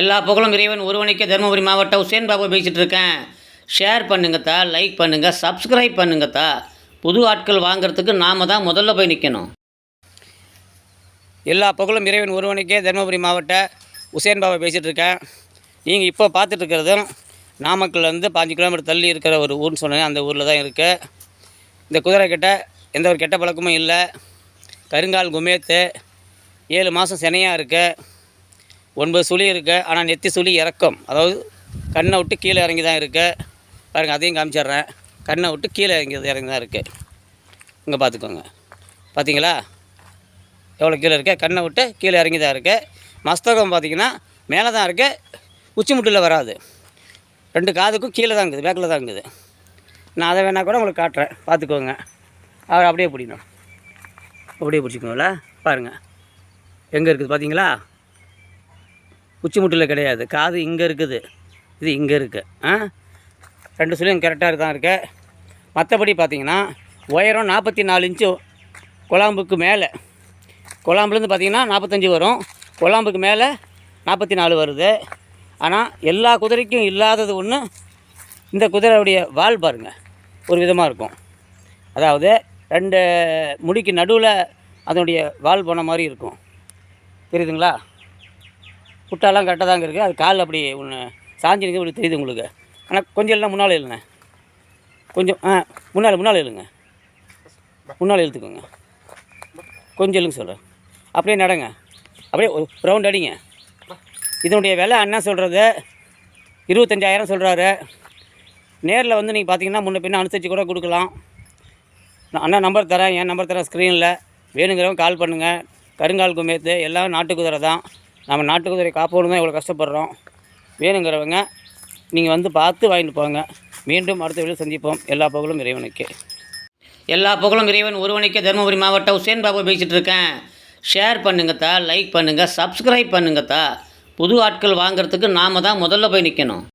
எல்லா புகழும் இறைவன் ஒருவனுக்கே தருமபுரி மாவட்டம் உசேன் பாபு பேசிகிட்டு இருக்கேன். ஷேர் பண்ணுங்கத்தா லைக் பண்ணுங்கள் சப்ஸ்கிரைப் பண்ணுங்கத்தா புது ஆட்கள் வாங்குறதுக்கு நாம் தான் முதல்ல போய் நிற்கணும் எல்லா புகழும் இறைவன் ஒருவனுக்கே தருமபுரி மாவட்ட உசேன் பாபா பேசிகிட்டு இருக்கேன். நீங்கள் இப்போ பார்த்துட்ருக்கிறதும் நாமக்கல்லேருந்து பாஞ்சு கிலோமீட்டர் தள்ளி இருக்கிற ஒரு ஊர்னு சொன்னேன் அந்த ஊரில் தான் இருக்குது இந்த குதிரை கிட்ட எந்த ஒரு கெட்ட பழக்கமும் இல்லை. கருங்கால் குமேத்து ஏழு மாதம் சினையாக இருக்குது ஒன்பது சுழி இருக்குது ஆனால் நெத்தி சுழி இறக்கம். அதாவது கண்ணை விட்டு கீழே இறங்கி தான் இருக்குது பாருங்கள் அதையும் காமிச்சிட்றேன். கண்ணை விட்டு கீழே இறங்கி இறங்கி தான் இருக்குது இங்கே பார்த்துக்கோங்க பார்த்தீங்களா எவ்வளோ கீழே இருக்கு? கண்ணை விட்டு கீழே இறங்கி தான் இருக்குது மஸ்தகம் பார்த்தீங்கன்னா மேலே தான் இருக்குது உச்சி முட்டில் வராது. ரெண்டு காதுக்கும் கீழே தான் இருக்குது பேக்கில் தான் இருக்குது. நான் அதை வேணால் கூட உங்களுக்கு காட்டுறேன். பார்த்துக்கோங்க அவர் அப்படியே பிடிக்கணும். அப்படியே பிடிச்சிக்கோங்களா பாருங்கள் எங்கே இருக்குது பார்த்தீங்களா உச்சிமுட்டில் கிடையாது. காது இங்கே இருக்குது. இது இங்கே இருக்குது ஆ? ரெண்டு சொல்லியும் கரெக்டாக தான் இருக்கு. மற்றபடி பார்த்தீங்கன்னா உயரம் நாற்பத்தி நாலு இன்ச்சு குழாம்புக்கு மேலே. குழாம்புலேருந்து பார்த்தீங்கன்னா நாற்பத்தஞ்சு வரும். குழாம்புக்கு மேலே நாற்பத்தி நாலு வருது. ஆனால் எல்லா குதிரைக்கும் இல்லாதது ஒன்று இந்த குதிரையுடைய வால் பாருங்கள் ஒரு விதமாக இருக்கும். அதாவது ரெண்டு முடிக்கு நடுவில் அதனுடைய வால் போன மாதிரி இருக்கும். தெரியுதுங்களா புட்டாலாம் கரெக்டாக தாங்க இருக்குது அது கால் அப்படி ஒன்று சாஞ்சி நிற்க இப்படி தெரியுது உங்களுக்கு. ஆனால் கொஞ்சம் எல்லாம் முன்னால் இல்லைண்ணே கொஞ்சம் ஆ முன்னால் முன்னால் எழுங்க. முன்னால் எழுத்துக்கோங்க கொஞ்சம் எழுங்க சொல்கிறேன் அப்படியே நடங்க. அப்படியே ரவுண்ட் அடிங்க. இதனுடைய விலை அண்ணா சொல்கிறது இருபத்தஞ்சாயிரம் சொல்கிறாரு நேரில் வந்து நீங்கள் பார்த்தீங்கன்னா முன்ன பின்ன அனுசரித்து கூட கொடுக்கலாம். நான் அண்ணா நம்பர் தரேன். என் நம்பர் தரேன் ஸ்க்ரீனில் வேணுங்கிறவங்க கால் பண்ணுங்கள் கருங்கால் குமேத்து எல்லாம் நாட்டு குதிரை தான். நம்ம நாட்டு குதிரை காப்போடு தான் இவ்வளோ கஷ்டப்படுறோம். வேணுங்கிறவங்க நீங்கள் வந்து பார்த்து வாங்கிட்டு போங்க. மீண்டும் அடுத்த வீடு சந்திப்போம். எல்லா புகழும் இறைவனுக்கு. எல்லா புகழும் இறைவன் ஒருவனுக்கே. தருமபுரி மாவட்டம் உசேன் பாபு பேசிகிட்டு இருக்கேன். ஷேர் பண்ணுங்கத்தா லைக் பண்ணுங்கள் சப்ஸ்கிரைப் பண்ணுங்கத்தா புது ஆட்கள் வாங்குறதுக்கு நாம் தான் முதல்ல போய் நிற்கணும்